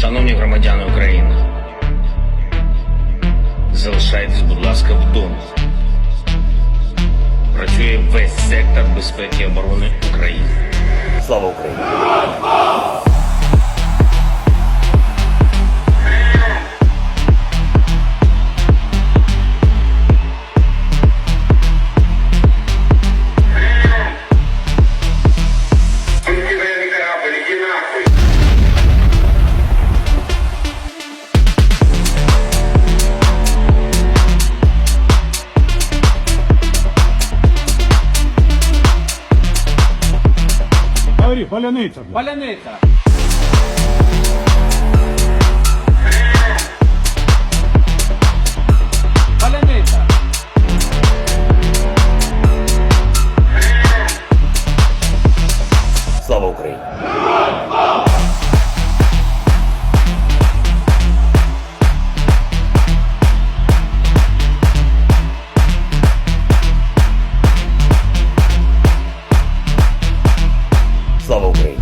Шановні громадяни України, залишайтесь, будь ласка, вдома. Працює весь сектор безпеки і оборони України. Слава Україні! Говори, паляниця. Паляниця. Паляниця. Слава Україні! Слава Україні!